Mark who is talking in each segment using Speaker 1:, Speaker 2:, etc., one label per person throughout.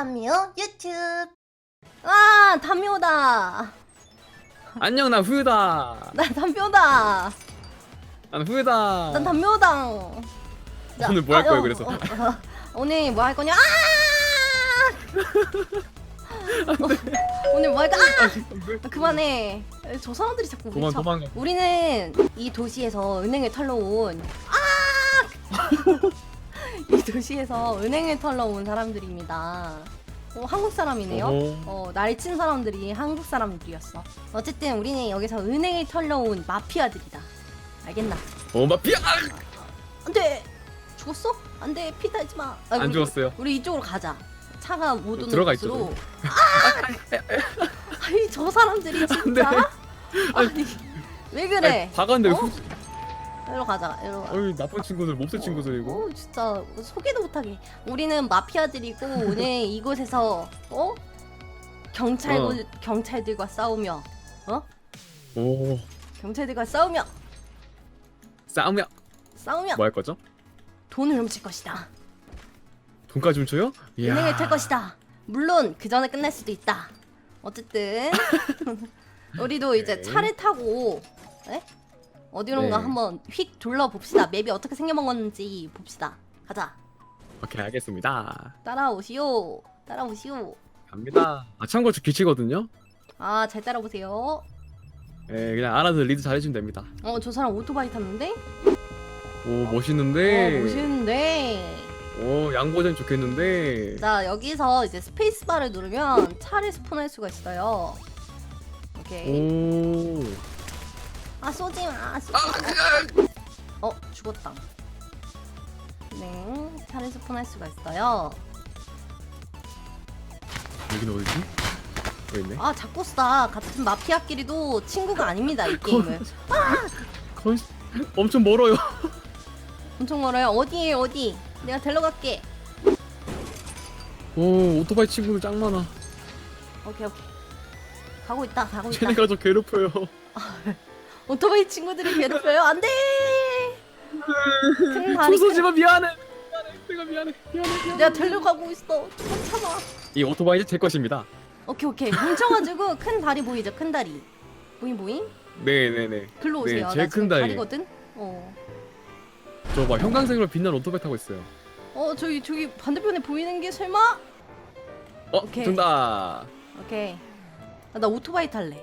Speaker 1: 담요 유튜브
Speaker 2: 아 담요다.
Speaker 3: 안녕 나 후유다.
Speaker 2: 나 담요다.
Speaker 3: 난 후유다.
Speaker 2: 난 담요다. 자,
Speaker 3: 오늘 뭐 할
Speaker 2: 아,
Speaker 3: 거예요,
Speaker 2: 어,
Speaker 3: 그래서?
Speaker 2: 어, 어, 오늘 뭐 할 거냐? 아! 오늘 뭐 할까? 아! 그만해. 저 사람들이 자꾸 우리
Speaker 3: 도망
Speaker 2: 저-
Speaker 3: 도망가.
Speaker 2: 우리는 이 도시에서 은행을 털러 온 아! 이 도시에서 은행을 털러 온 사람들입니다. 어, 한국 사람이네요.
Speaker 3: 어허.
Speaker 2: 어, 날친 사람들이 한국 사람들이었어. 어쨌든 우리는 여기서 은행을 털러 온 마피아들이다. 알겠나?
Speaker 3: 어 마피아.
Speaker 2: 안돼. 죽었어? 안돼. 피 달지 마. 아,
Speaker 3: 안
Speaker 2: 우리-
Speaker 3: 죽었어요.
Speaker 2: 우리 이쪽으로 가자. 차가 못 오는
Speaker 3: 들어가
Speaker 2: 곳으로. 아! 아니 저 사람들이 진짜. 아니 왜 그래?
Speaker 3: 아니, 박았는데
Speaker 2: 어?
Speaker 3: 후.
Speaker 2: 이리로 가자. 이리로 가.
Speaker 3: 어이 나쁜 친구들 몹쓸 친구들이고.
Speaker 2: 어, 진짜 소개도 못하게. 우리는 마피아들이고 오늘 이곳에서 어 경찰
Speaker 3: 어.
Speaker 2: 경찰들과 싸우며
Speaker 3: 어오
Speaker 2: 경찰들과 싸우며
Speaker 3: 싸우면
Speaker 2: 싸우며
Speaker 3: 뭐 할 거죠?
Speaker 2: 돈을 훔칠 것이다.
Speaker 3: 돈까지 훔쳐요? 이야.
Speaker 2: 은행을 털 것이다. 물론 그 전에 끝날 수도 있다. 어쨌든 우리도 이제
Speaker 3: 오케이.
Speaker 2: 차를 타고 에? 어디론가
Speaker 3: 네.
Speaker 2: 한번 휙 둘러 봅시다. 맵이 어떻게 생겨먹었는지 봅시다. 가자.
Speaker 3: 오케이 알겠습니다.
Speaker 2: 따라오시오. 따라오시오.
Speaker 3: 갑니다. 아 참고 저 기치거든요.
Speaker 2: 아 잘 따라보세요.
Speaker 3: 예 그냥 알아서 리드 잘해주면 됩니다.
Speaker 2: 어 저 사람 오토바이 탔는데?
Speaker 3: 오 멋있는데.
Speaker 2: 어 멋있는데.
Speaker 3: 오 양보장 좋겠는데.
Speaker 2: 자 여기서 이제 스페이스바를 누르면 차를 스폰할 수가 있어요. 오케이.
Speaker 3: 오.
Speaker 2: 아 쏘지 마. 쏘지 마. 어 죽었다. 네 차를 스폰할 수가 있어요.
Speaker 3: 여기는 어디지? 여기 있네.
Speaker 2: 아 자꾸 쏴 같은 마피아끼리도 친구가 아닙니다 이
Speaker 3: 거-
Speaker 2: 게임은.
Speaker 3: 거의 엄청 멀어요.
Speaker 2: 엄청 멀어요. 어디에 어디? 내가 데려갈게.
Speaker 3: 오 오토바이 친구들 짱 많아.
Speaker 2: 오케이 오케이. 가고 있다 가고 있다.
Speaker 3: 쟤네가 저 괴롭혀요.
Speaker 2: 오토바이 친구들이 괴롭혀요. 안 돼. 큰 다리. 큰...
Speaker 3: 부서지마 미안해. 미안해. 내가 미안해. 미안해. 미안해.
Speaker 2: 내가 데려가고 있어. 참아.
Speaker 3: 이 오토바이 제 것입니다.
Speaker 2: 오케이 오케이. 뭉쳐가지고 큰 다리 보이죠? 큰 다리. 보임 보임?
Speaker 3: 네네네.
Speaker 2: 글로
Speaker 3: 네,
Speaker 2: 오세요.
Speaker 3: 제일
Speaker 2: 나 지금
Speaker 3: 큰 다리.
Speaker 2: 다리거든. 어.
Speaker 3: 저봐 형광색으로 빛나는 오토바이 타고 있어요.
Speaker 2: 어 저기 저기 반대편에 보이는 게 설마?
Speaker 3: 어
Speaker 2: 오케이.
Speaker 3: 정답.
Speaker 2: 오케이. 아, 나 오토바이 탈래.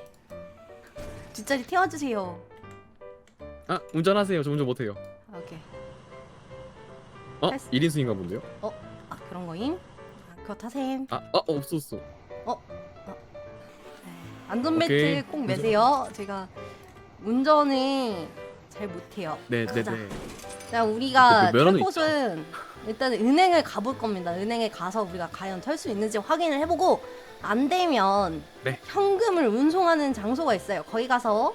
Speaker 2: 뒷자리 태워주세요.
Speaker 3: 아 운전하세요. 저 운전 못해요.
Speaker 2: 아, 오케이.
Speaker 3: 어
Speaker 2: 할수-
Speaker 3: 1인승인가 본데요?
Speaker 2: 아 그런 거임? 아, 그거 타셈.
Speaker 3: 아, 아 없었어.
Speaker 2: 네. 안전벨트
Speaker 3: 오케이.
Speaker 2: 꼭 매세요. 제가 운전을 잘 못해요.
Speaker 3: 네네네.
Speaker 2: 가자. 자 우리가
Speaker 3: 그 면허는
Speaker 2: 탈 곳은 일단 은행을 가볼 겁니다. 은행에 가서 우리가 과연 털 수 있는지 확인을 해보고 안 되면
Speaker 3: 네.
Speaker 2: 현금을 운송하는 장소가 있어요. 거기 가서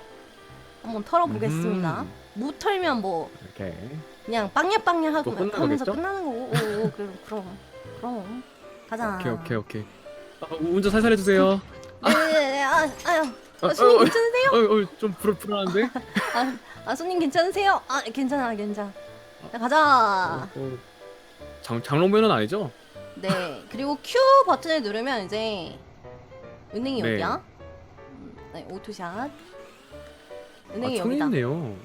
Speaker 2: 한번 털어보겠습니다.
Speaker 3: 음.
Speaker 2: 못 털면 뭐
Speaker 3: 오케이.
Speaker 2: 그냥 빵야빵야 하고
Speaker 3: 또?
Speaker 2: 하면서 끝나는 거고. 오, 오, 그럼 그럼 그럼 가자.
Speaker 3: 오케이 오케이 오케이. 아, 운전 살살 해주세요.
Speaker 2: 네네네. 아, 아유.
Speaker 3: 아,
Speaker 2: 아, 손님
Speaker 3: 어, 어,
Speaker 2: 괜찮으세요?
Speaker 3: 어, 어, 좀 불, 불안한데?
Speaker 2: 아, 아 손님 괜찮으세요? 아 괜찮아 괜찮아. 자, 가자.
Speaker 3: 어, 어. 장, 장롱면은 아니죠?
Speaker 2: 네. 그리고 Q 버튼을 누르면 이제 은행이
Speaker 3: 네.
Speaker 2: 어디야? 음, 네, 오토샷. 은행이
Speaker 3: 아,
Speaker 2: 여기다.
Speaker 3: 있네요.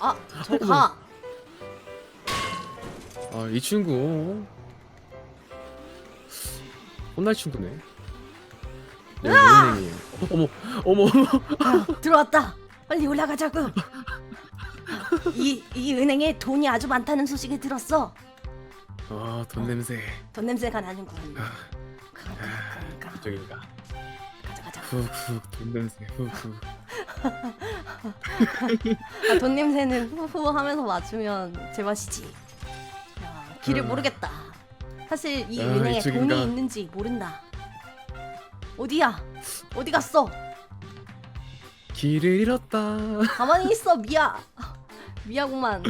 Speaker 2: 아, 저 가.
Speaker 3: 아, 이 친구. 혼날 친구네. 네, 은행이에요. 어머, 어머, 어머.
Speaker 2: 들어왔다. 빨리 올라가자고. 이, 이 은행에 돈이 아주 많다는 소식을 들었어.
Speaker 3: 아, 돈 냄새.
Speaker 2: 돈 냄새가 나는군.
Speaker 3: 아.
Speaker 2: 그러니까, 그러니까.
Speaker 3: 이쪽인가.
Speaker 2: 가자, 가자.
Speaker 3: 훅훅 돈 냄새. 훅훅.
Speaker 2: 아, 돈 냄새는 후후 하면서 맞추면 제맛이지. 야, 길을
Speaker 3: 음.
Speaker 2: 모르겠다. 사실 이
Speaker 3: 아,
Speaker 2: 은행에
Speaker 3: 이쪽인가?
Speaker 2: 돈이 있는지 모른다. 어디야? 어디 갔어?
Speaker 3: 길을 잃었다.
Speaker 2: 가만히 있어, 미야. 미야구만.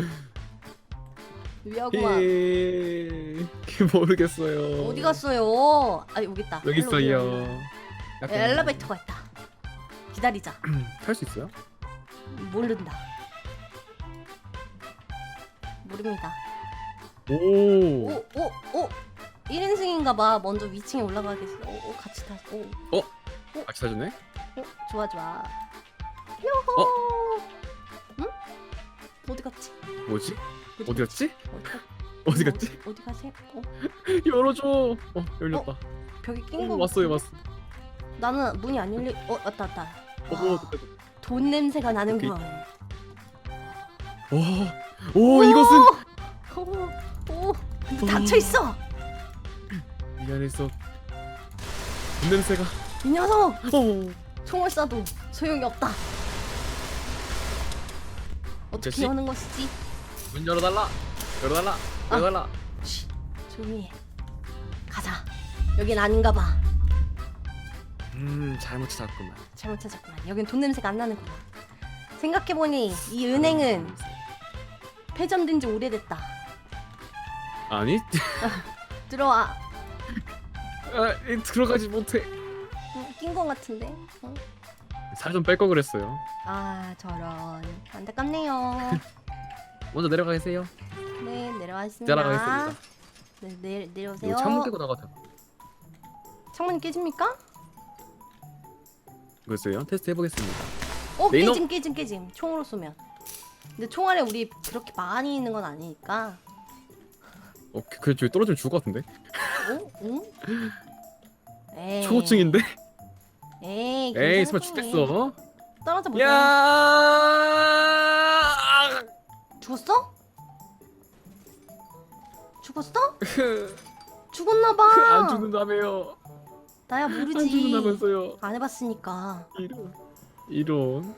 Speaker 2: 미야구만.
Speaker 3: 예. 모르겠어요.
Speaker 2: 어디 갔어요? 아 여기 있다.
Speaker 3: 여기
Speaker 2: 일로.
Speaker 3: 있어요.
Speaker 2: 에, 엘리베이터가 있다. 기다리자.
Speaker 3: 탈 수 있어요?
Speaker 2: 모른다. 모릅니다.
Speaker 3: 오.
Speaker 2: 오, 오, 오. 1인승인가 봐. 먼저 위층에 올라가겠어. 어, 어 같이 타. 오.
Speaker 3: 같이 사줬네?
Speaker 2: 어, 좋아 좋아. 요호.
Speaker 3: 어?
Speaker 2: 응? 어디 갔지?
Speaker 3: 뭐지? 어디 갔지?
Speaker 2: 어디, 갔-
Speaker 3: 어디 갔지?
Speaker 2: 어디 가세요? 어,
Speaker 3: 열어줘. 어 열렸다.
Speaker 2: 벽에 낀
Speaker 3: 어,
Speaker 2: 거.
Speaker 3: 왔어요? 왔어.
Speaker 2: 나는 문이 안 열리. 어 왔다 왔다.
Speaker 3: 어,
Speaker 2: 와,
Speaker 3: 어, 됐다.
Speaker 2: 돈 냄새가 나는구만.
Speaker 3: 오, 오 이것은
Speaker 2: 오, 오, 근데 닫혀 있어.
Speaker 3: 이 안에서 돈 냄새가.
Speaker 2: 이 녀석
Speaker 3: 어.
Speaker 2: 총을 쏴도 소용이 없다. 어떻게. 여는 것이지?
Speaker 3: 문 열어달라. 열어달라.
Speaker 2: 아.
Speaker 3: 열어달라.
Speaker 2: 쉬, 조용히 해. 가자. 여긴 아닌가 봐.
Speaker 3: 음 잘못 찾았구만.
Speaker 2: 잘못 찾았구만. 여긴 돈 냄새가 안 나는구나. 생각해보니 이 은행은 폐점된 지 오래됐다.
Speaker 3: 아니?
Speaker 2: 들어와.
Speaker 3: 아, 이, 들어가지 못해.
Speaker 2: 낀거 같은데. 어?
Speaker 3: 살좀 뺄 거 그랬어요.
Speaker 2: 아 저런. 안타깝네요.
Speaker 3: 먼저 내려가 계세요.
Speaker 2: 네 내려왔습니다.
Speaker 3: 내려가겠습니다.
Speaker 2: 네 내, 내려오세요.
Speaker 3: 이거 창문 깨고 나가자.
Speaker 2: 창문이 깨집니까?
Speaker 3: 글쎄요. 테스트 해보겠습니다.
Speaker 2: 어
Speaker 3: 네, 이놈.
Speaker 2: 깨짐 깨짐 깨짐. 총으로 쏘면. 근데 총알에 우리 그렇게 많이 있는 건 아니니까.
Speaker 3: 어, 그- 그래 저기 떨어지면 죽을 것 같은데?
Speaker 2: 어? 응? 에이.
Speaker 3: 초호증인데?
Speaker 2: 에이.
Speaker 3: 에이,
Speaker 2: 거니.
Speaker 3: 죽겠어?
Speaker 2: 떨어져 보자.
Speaker 3: 야!
Speaker 2: 죽었어? 죽었어? 죽었나 봐.
Speaker 3: 안 죽는다며요.
Speaker 2: 나야
Speaker 3: 안
Speaker 2: 모르지.
Speaker 3: 죽는다면서요.
Speaker 2: 안 해봤으니까.
Speaker 3: 이런. 이런.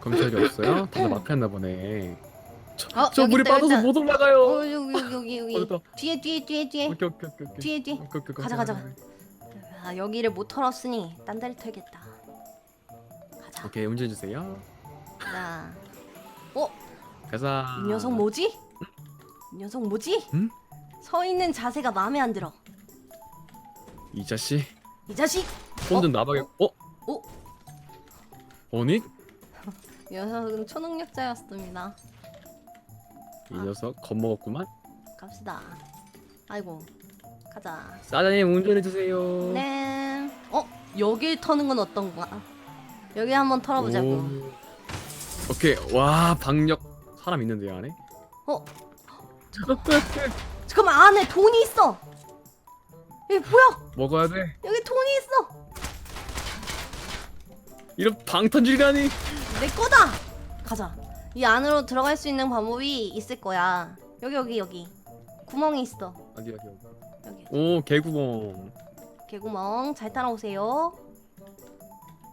Speaker 3: 검찰이 없어요? 다들 마피았나 보네. 저,
Speaker 2: 어,
Speaker 3: 저
Speaker 2: 여기
Speaker 3: 물에
Speaker 2: 있다, 여기
Speaker 3: 빠져서
Speaker 2: 있다.
Speaker 3: 못 올라가요.
Speaker 2: 어 여기 여기 여기 여기.
Speaker 3: 어.
Speaker 2: 뒤에 뒤에 뒤에 뒤에.
Speaker 3: 오케이 오케이 오케이 오케이.
Speaker 2: 뒤에 뒤에.
Speaker 3: 오케이, 오케이,
Speaker 2: 가자,
Speaker 3: 가자,
Speaker 2: 가자. 아 여기를 못 털었으니 딴 데를 털겠다. 가자.
Speaker 3: 오케이 운전해 주세요.
Speaker 2: 자. 어?
Speaker 3: 가자.
Speaker 2: 이 녀석 뭐지? 이 녀석 뭐지?
Speaker 3: 응?
Speaker 2: 서 있는 자세가 마음에 안 들어.
Speaker 3: 이 자식
Speaker 2: 이 자식.
Speaker 3: 손좀 나박에. 어?
Speaker 2: 어?
Speaker 3: 아니
Speaker 2: 이 녀석은 초능력자였습니다.
Speaker 3: 이
Speaker 2: 아.
Speaker 3: 녀석 겁먹었구만.
Speaker 2: 갑시다. 아이고. 가자.
Speaker 3: 사장님 운전해 주세요.
Speaker 2: 네. 어? 여길 터는 건 어떤가? 여기 한번 털어보자고.
Speaker 3: 오 케이 와 박력 사람 있는데요 안에?
Speaker 2: 어? 잠깐만 안에 돈이 있어. 이게 뭐야?
Speaker 3: 먹어야 돼.
Speaker 2: 여기 돈이 있어.
Speaker 3: 이런 방탄질이라니.
Speaker 2: 내 거다. 가자. 이 안으로 들어갈 수 있는 방법이 있을 거야. 여기 여기 여기. 구멍이 있어.
Speaker 3: 어디 어디 어디.
Speaker 2: 여기.
Speaker 3: 오 개구멍.
Speaker 2: 개구멍 잘 따라오세요.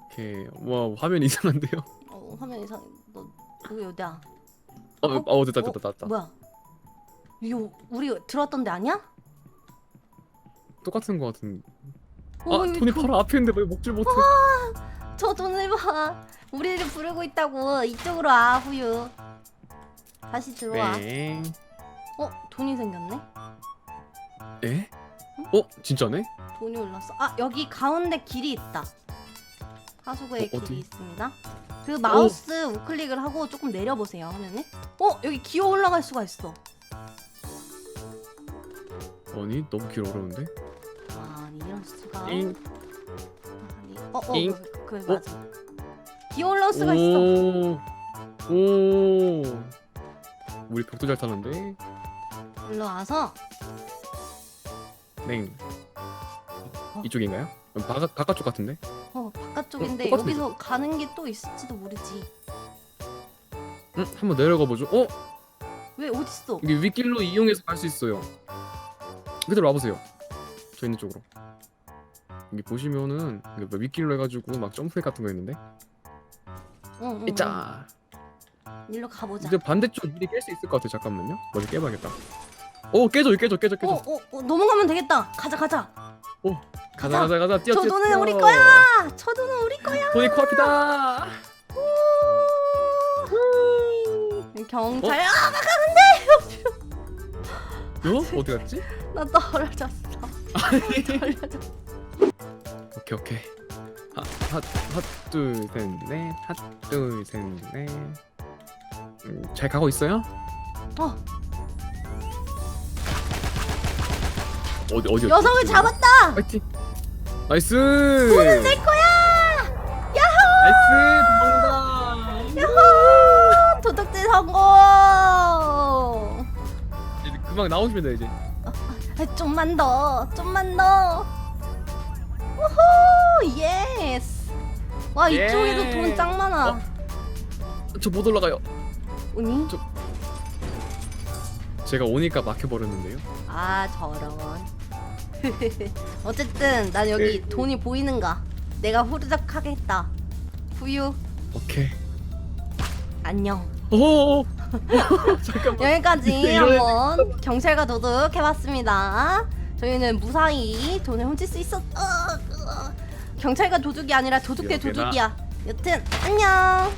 Speaker 3: 오케이 와 화면 이상한데요?
Speaker 2: 어, 화면 이상. 너 여기 어디야?
Speaker 3: 어, 어, 어 됐다 됐다 됐다.
Speaker 2: 뭐야? 이거 우리 들어왔던 데 아니야?
Speaker 3: 똑같은 거 같은.
Speaker 2: 어,
Speaker 3: 아
Speaker 2: 여기
Speaker 3: 돈이
Speaker 2: 돈-
Speaker 3: 바로 앞에 있는데 왜 먹질 못해?
Speaker 2: 저 돈을 봐. 우리를 부르고 있다고. 이쪽으로 와, 후유. 다시 들어와.
Speaker 3: 네.
Speaker 2: 어, 돈이 생겼네?
Speaker 3: 에? 어 진짜네?
Speaker 2: 돈이 올랐어. 아, 여기 가운데 길이 있다. 하수구에
Speaker 3: 어,
Speaker 2: 길이
Speaker 3: 어디?
Speaker 2: 있습니다. 그 마우스 우클릭을 하고 조금 내려보세요, 화면에. 어, 여기 기어 올라갈 수가 있어.
Speaker 3: 아니 너무 길 어려운데?
Speaker 2: 아니, 이런 수가.
Speaker 3: 잉.
Speaker 2: 아니, 어, 어,
Speaker 3: 잉.
Speaker 2: 그, 그 맞아. 기어 올라올 수가 있어.
Speaker 3: 오. 오. 우리 벽도 잘 타는데.
Speaker 2: 올라와서
Speaker 3: 네. 이쪽인가요? 바깥 바깥쪽 같은데?
Speaker 2: 어, 바깥쪽인데
Speaker 3: 어, 똑같은데?
Speaker 2: 여기서 가는 게 또 있을지도 모르지.
Speaker 3: 응, 한번 내려가 보죠. 어,
Speaker 2: 왜 어딨어?
Speaker 3: 여기 윗길로 이용해서 갈 수 있어요. 그대로 와보세요. 저 있는 쪽으로. 여기 보시면은 이거 뭐 윗길로 해가지고 막 점프획 같은 거 있는데.
Speaker 2: 응, 응. 응. 일로 가보자.
Speaker 3: 이제 반대쪽 미리 깰 수 있을 것 같아. 잠깐만요. 먼저 깨봐야겠다. 오 깨져, 깨져, 깨져, 깨져.
Speaker 2: 어, 어, 어, 넘어가면 되겠다. 가자, 가자.
Speaker 3: 가자, 가자, 가자. 뛰어,
Speaker 2: 저
Speaker 3: 뛰어.
Speaker 2: 돈은 우리. 거야. 저 돈은 우리 거야.
Speaker 3: 돈이 코앞이다.
Speaker 2: 경찰, 아,
Speaker 3: 어? 어디 갔지?
Speaker 2: 나 떨어졌어. 떨어졌어.
Speaker 3: 오케이, 오케이. 하, 하, 하, 둘, 셋, 넷. 하, 둘, 셋, 넷. 음, 잘 가고 있어요?
Speaker 2: 어,
Speaker 3: 어디 어디
Speaker 2: 녀석을 잡았다.
Speaker 3: 파이팅 나이스
Speaker 2: 돈은 내 거야.
Speaker 3: 나이스 도망가
Speaker 2: 야호! 도둑질 성공.
Speaker 3: 이제 금방 나오시면 돼 이제
Speaker 2: 아, 좀만 더, 좀만 더. 우후, 예스. 와
Speaker 3: 예.
Speaker 2: 이쪽에도 돈 짱 많아.
Speaker 3: 어? 저 못 올라가요
Speaker 2: 오니?
Speaker 3: 저- 제가 오니까 막혀 버렸는데요
Speaker 2: 아 저런. 어쨌든 난 여기
Speaker 3: 네.
Speaker 2: 돈이 보이는가? 내가 후르적 하겠다. 후유
Speaker 3: 오케이
Speaker 2: 안녕.
Speaker 3: 오 잠깐만
Speaker 2: 여기까지
Speaker 3: 이런-
Speaker 2: 한번 경찰과 도둑 해봤습니다. 저희는 무사히 돈을 훔칠 수 있었. 어, 어. 경찰과 도둑이 아니라 도둑 대. 도둑이야. 여튼 안녕.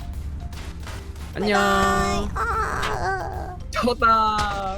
Speaker 3: 안녕.
Speaker 2: 아.
Speaker 3: 잡았다